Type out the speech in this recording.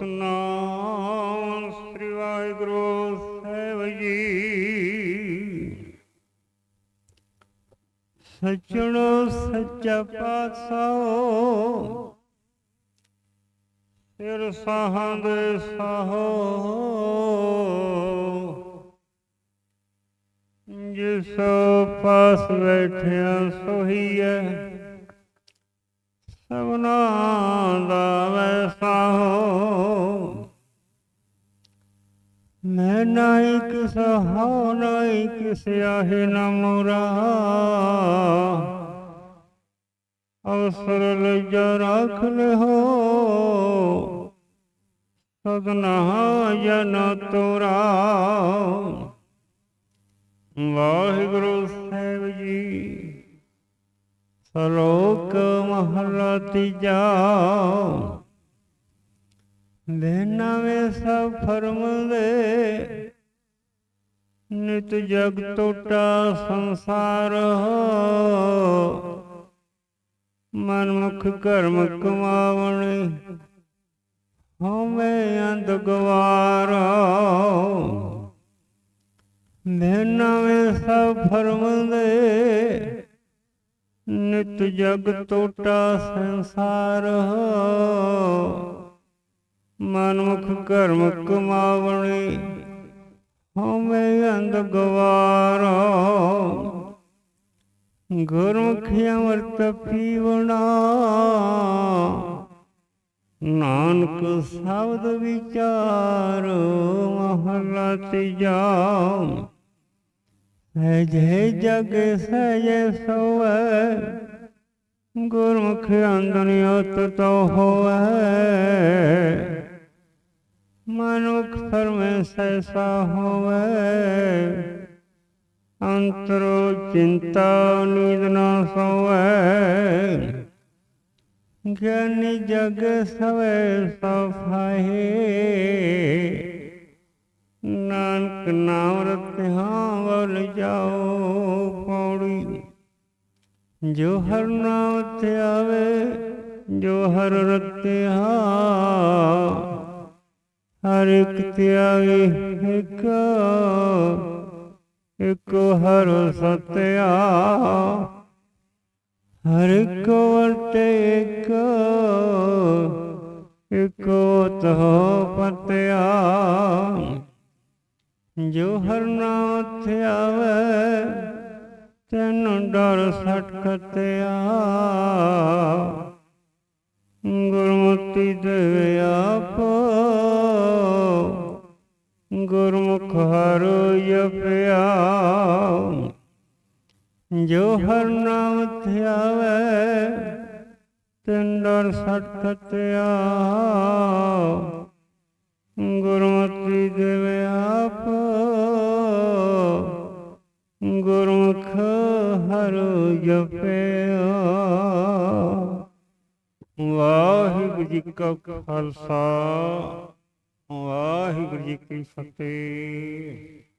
ਸਤਨਾਮ, ਸ੍ਰੀ ਵਾਹਿਗੁਰੂ ਸਾਹਿਬ ਜੀ। ਸਚਣੋ ਸੱਚਾ ਪਾਤਸ਼ਾਹ ਸਿਰ ਸਾਹਾਂ ਦੇ ਸਾਹੋ। ਜਿਸ ਪਾਸ ਬੈਠਿਆ ਸੋਹੀਐ, ਸਭਨਾ ਮੈਂ ਨਾਹੀ ਕਿਸ ਹੋ ਨਾਹੀ ਕਿਸ ਆਹੇ ਨਾ ਮੋਰਾ। ਅਵਸਰ ਲਜਾ ਰੱਖ ਲਿਓ ਸਦਨਾ ਜਨ ਤੋਰਾ। ਵਾਹਿਗੁਰੂ ਸਾਹਿਬ ਜੀ, ਸਲੋਕ ਮਹਲਾ ਤੀਜਾ। ਦੇਨਾ ਵੇ ਸਭ ਫਰਮਦੇ ਨਿਤ ਜਗ ਟੋਟਾ ਸੰਸਾਰ ਮਨ ਮੁਖ ਕਰਮ ਕਮਾਵਣ ਹਉਮੈ ਅੰਧ ਗਵਾਰ ਦੇਨਾ ਵੇ ਸਭ ਫਰਮਦੇ ਨਿਤ ਜਗ ਟੋਟਾ ਸੰਸਾਰ ਮਨ ਮੁਖ ਕਰਮ ਕਮਾਵਣੇ ਹਉਮੈ ਅੰਧ ਗਵਾਰ। ਗੁਰਮੁਖੀ ਅਮਰਤ ਪੀਵਣਾ। ਨਾਨਕ ਸ਼ਬਦ ਵਿਚਾਰ ਮਹਲਾ ਤੀਜਾ ਸਹਿਜੇ ਜਗ ਸਹਿਜੇ ਸੋਵੈ। ਗੁਰਮੁਖ ਅੰਦਨਿਯਤ ਤੋ ਹੋਵੈ। ਮਨੁਖ ਸਰਮੈ ਸੈਸਾ ਹੋਵੈ। ਅੰਤਰੋ ਚਿੰਤਾ ਨੀਂਦ ਨਾ ਸੋਵੈ। ਗਿਆਨੀ ਜਗ ਸਵੈ ਸਫਾਹੇ ਨਾਨਕ ਨਾਮ ਰਤਿਆਂ ਵੱਲ ਜਾਓ ਪੌੜੀ। ਜੋ ਹਰ ਨਾਮ ਤੇ ਆਵੇ, ਜੋ ਹਰ ਰਤਿਆ ਹਰ ਇੱਕ ਤੇ ਇੱਕ ਇੱਕ ਹਰ ਸਤਿਆ। ਹਰ ਇੱਕ ਵਰਤੇ ਇੱਕ ਇੱਕ ਤਹ ਪਤਿਆ। ਜੋ ਹਰ ਨਾਮ ਤੇ ਆਵੇ, ਤੈਨੂੰ ਡਰ ਸਟਕਤਿਆ। ਗੁਰਮੁਖੀ ਦੇਵੇ ਜੋ ਹਰ ਨਾਮ ਤੇ ਆਵੇ ਤੈਨੂੰ ਡਰ ਗੁਰਮਤਿ ਦੇਵੇ ਆਪ, ਗੁਰਮੁਖ ਹਰ ਜਪਿਆ ਵਾਹਿਗੁਰੂ ਜੀ ਕਾ ਖਾਲਸਾ, ਵਾਹਿਗੁਰੂ ਜੀ ਕੀ ਫਤਿਹ।